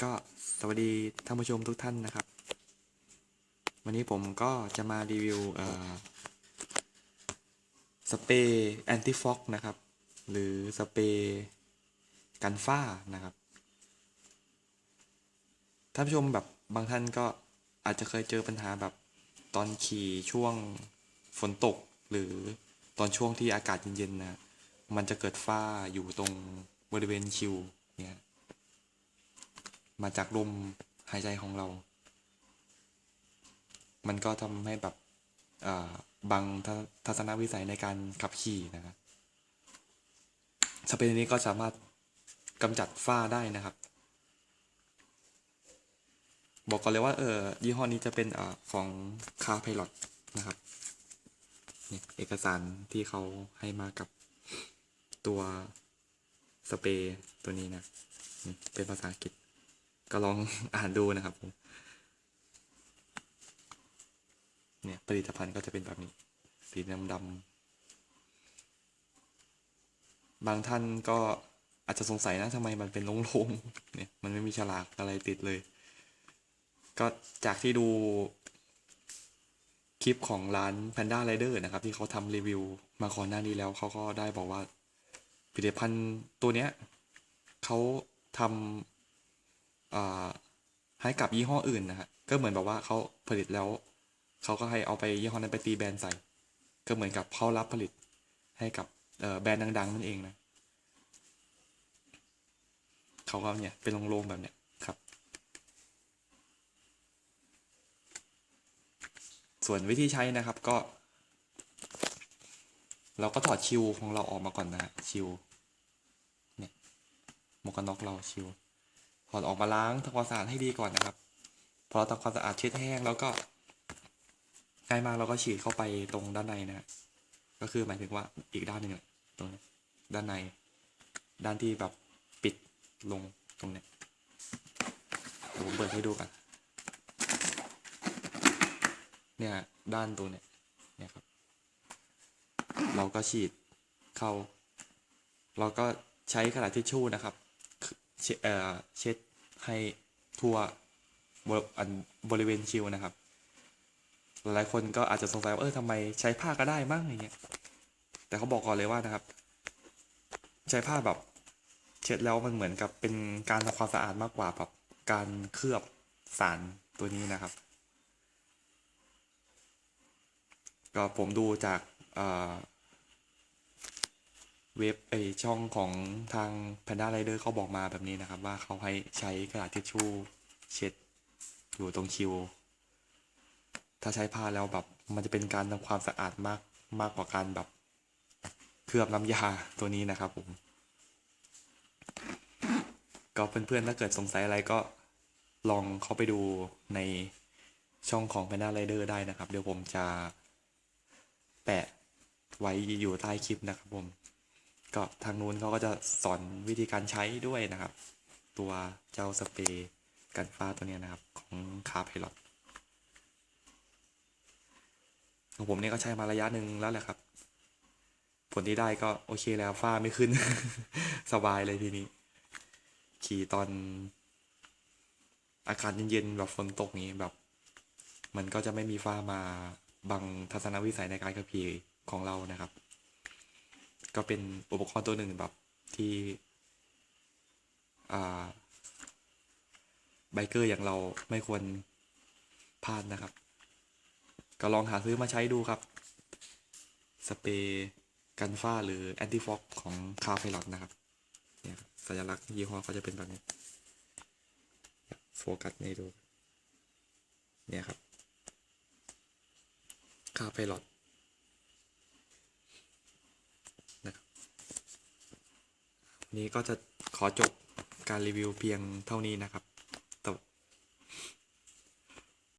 ก็สวัสดีท่านผู้ชมทุกท่านนะครับ วันนี้ผมก็จะมารีวิวสเปรย์แอนติฟอกนะครับ หรือสเปรย์กันฝ้านะครับท่านผู้ชมแบบบางท่านก็อาจจะเคยเจอปัญหาแบบตอนขี่ช่วงฝนตก หรือตอนช่วงที่อากาศเย็นๆนะมันจะเกิดฝ้าอยู่ตรงบริเวณคิวเนี่ย มาจากลมหายใจของเรา มันก็ทำให้แบบอ่าบังทัศนวิสัยในการขับขี่นะครับสเปรย์นี้ก็สามารถกำจัดฝ้าได้นะครับ บอกก่อนเลยว่าเออยี่ห้อนี้จะเป็นอของคา r ไพลอตนะครับเนี่ยเอกสารที่เขาให้มากับตัวสเปรย์ตัวนี้นะ เป็นภาษาอังกฤษ ก็ลองอ่านดูนะครับผมเนี่ยผลิตภัณฑ์ก็จะเป็นแบบนี้ สีดำดำบางท่านก็อาจจะสงสัยนะทำไมมันเป็นโล่งๆเนี่ยมันไม่มีฉลากอะไรติดเลย ก็จากที่ดูคลิปของร้าน Panda Rider นะครับ ที่เขาทำรีวิวมาก่อนหน้านี้แล้วเขาก็ได้บอกว่าผลิตภัณฑ์ตัวเนี้ยเขาทำ ให้กับยี่ห้ออื่นนะฮะก็เหมือนแบบว่าเขาผลิตแล้วเขาก็ให้เอาไปยี่ห้อนั้นไปตีแบรนด์ใส่ ก็เหมือนกับเขารับผลิตให้กับแบรนด์ดัง ๆ นั่นเองนะเขาก็เนี่ยเป็นโรงๆแบบเนี้ยครับ ส่วนวิธีใช้นะครับก็ เราก็ถอดชิวของเราออกมาก่อนนะฮะชิวเนี่ยหมวกกันน็อกเราชิว ถอดออกมาล้างทำความสะอาดให้ดีก่อนนะครับ พอเราทำความสะอาดเช็ดแห้งแล้วก็ง่ายมากเราก็ฉีดเข้าไปตรงด้านในนะก็คือหมายถึงว่าอีกด้านหนึ่งตรงนี้ด้านใน ด้านที่แบบปิดลงตรงเนี้ยเดี๋ยวผมเปิดให้ดูกันเนี่ยด้านตัวเนี่ยเนี่ยครับ เราก็ฉีดเข้า เราก็ใช้กระดาษทิชชู่นะครับเชเอ่อเช็ด ให้ทั่วบริอันบริเวณคิวนะครับ หลายคนก็อาจจะสงสัยว่าเออทำไมใช้ผ้าก็ได้มั้งอย่างเงี้ย แต่เขาบอกก่อนเลยว่านะครับ ใช้ผ้าแบบเช็ดแล้วมันเหมือนกับเป็นการทำความสะอาดมากกว่าแบบการเคลือบสารตัวนี้นะครับ ก็ผมดูจากอ เว็บไอช่องของทาง Panda Rider เขาบอกมาแบบนี้นะครับ ว่าเขาให้ใช้กระดาษทิชชู่เช็ดอยู่ตรงคิว ถ้าใช้ผ้าแล้วแบบมันจะเป็นการทำความสะอาดมากมากกว่าการแบบเคลือบน้ำยาตัวนี้นะครับผม ก็เพื่อนๆถ้าเกิดสงสัยอะไรก็ลองเข้าไปดูในช่องของ Panda Rider ได้นะครับ เดี๋ยวผมจะแปะไว้อยู่ใต้คลิปนะครับผม ก็ทางนู้นเขาก็จะสอนวิธีการใช้ด้วยนะครับ ตัวเจ้าสเปรย์กันฟ้าตัวนี้นะครับ ของคาไพลอตของผมเนี่ยก็ใช้มาระยะหนึ่งแล้วแหละครับ ผลที่ได้ก็โอเคแล้วฝ้าไม่ขึ้น สบายเลยทีนี้ ขี่ตอน อากาศเย็นๆแบบฝนตกนี้แบบ มันก็จะไม่มีฝ้ามาบังทัศนวิสัยในการขับขี่ของเรานะครับ ก็เป็นอุปกรณ์ตัวหนึ่งแบบที่ไบเกอร์อย่างเราไม่ควรพลาดนะครับ ก็ลองหาซื้อมาใช้ดูครับ สเปรย์กันฝ้าหรือแอนติฟอกของคาร์ไพลอตนะครับ เนี่ยสัญลักษณ์ยี่ห้อเขาจะเป็นแบบนี้โฟกัสให้ดู เนี่ยครับคาร์ไพลอตนะครับวัน นี้ก็จะขอจบการรีวิวเพียงเท่านี้นะครับ